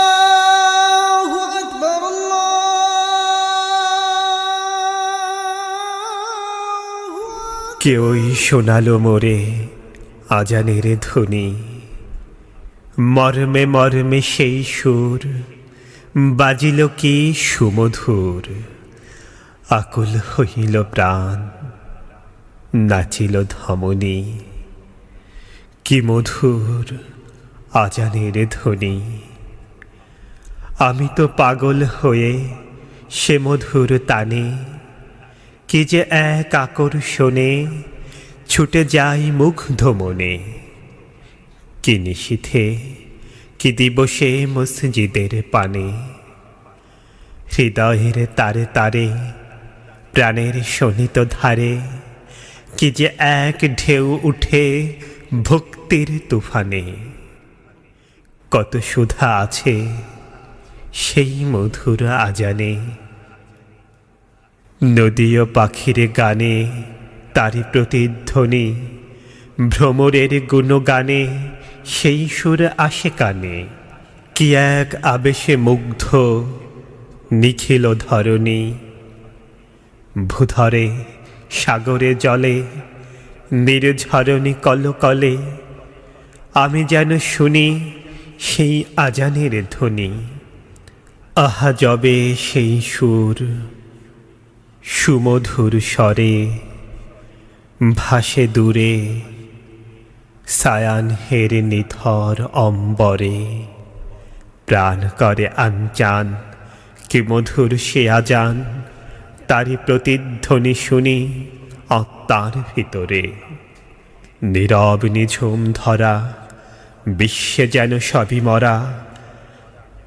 الله أكبر الله কেউই শোনালো মোরে আজানের ধ্বনি মর্মে মর্মে সেই সুর বাজিল কি সুমধুর আকুল হইল প্রাণ নাচিল ধমনী কি মধুর আজানের ধ্বনি। আমি তো পাগল হয়ে সে মধুর তানে, কি যে এক আকর্ষণে ছুটে যাই মুগ্ধ মনে। কি নিশীথে কি দিবসে মসজিদের পানে। হৃদয়ের তারে তারে, প্রাণের শোনিত ধারে, কি যে এক ঢেউ উঠে ভক্তির তুফানে। কত সুধা আছে সেই মধুর আজানে। নদী ও পাখির গানে তারি প্রতিধ্বনি, ভ্রমরের গুণগানে সেই সুর আসে কানে। কি এক আবেশে মুগ্ধ, নিখিল ধরণী। ভূধরে সাগরে জলে নির্ঝরণী কলকলে, আমি যেন শুনি সেই আজানের ধ্বনি। আহা যবে সেই সুর, সুমধুর স্বরে, ভাসে দূরে সায়ান হের নিথর অম্বরে। প্রাণ করে আনচান কি মধুর সে আজান তারি প্রতিধ্বনি শুনি। আত্মার ভিতরে। নীরব নিঝুম ধরা, বিশ্বে যেন সবই মরা।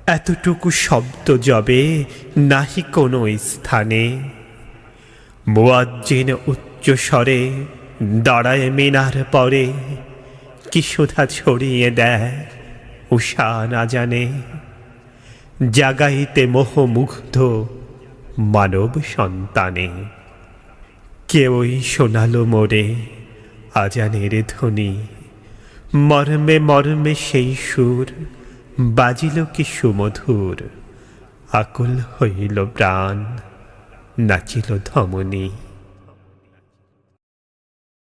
এতটুকু শব্দ যবে নাহি কোনো স্থানে। মুয়াজ্জিন উচ্চ স্বরে দাঁড়ায় মিনার পরে, কি সুধা ছড়িয়ে দেয় উষা না জানে। জাগাইতে মোহমুগ্ধ মানব সন্তানে। কেউই শোনালো মোরে, আজানের ধ্বনি। মর্মে মর্মে সেই সুর, বাজিল কি সুমধুর, আকুল হইল প্রাণ, নাচিল ধমনী।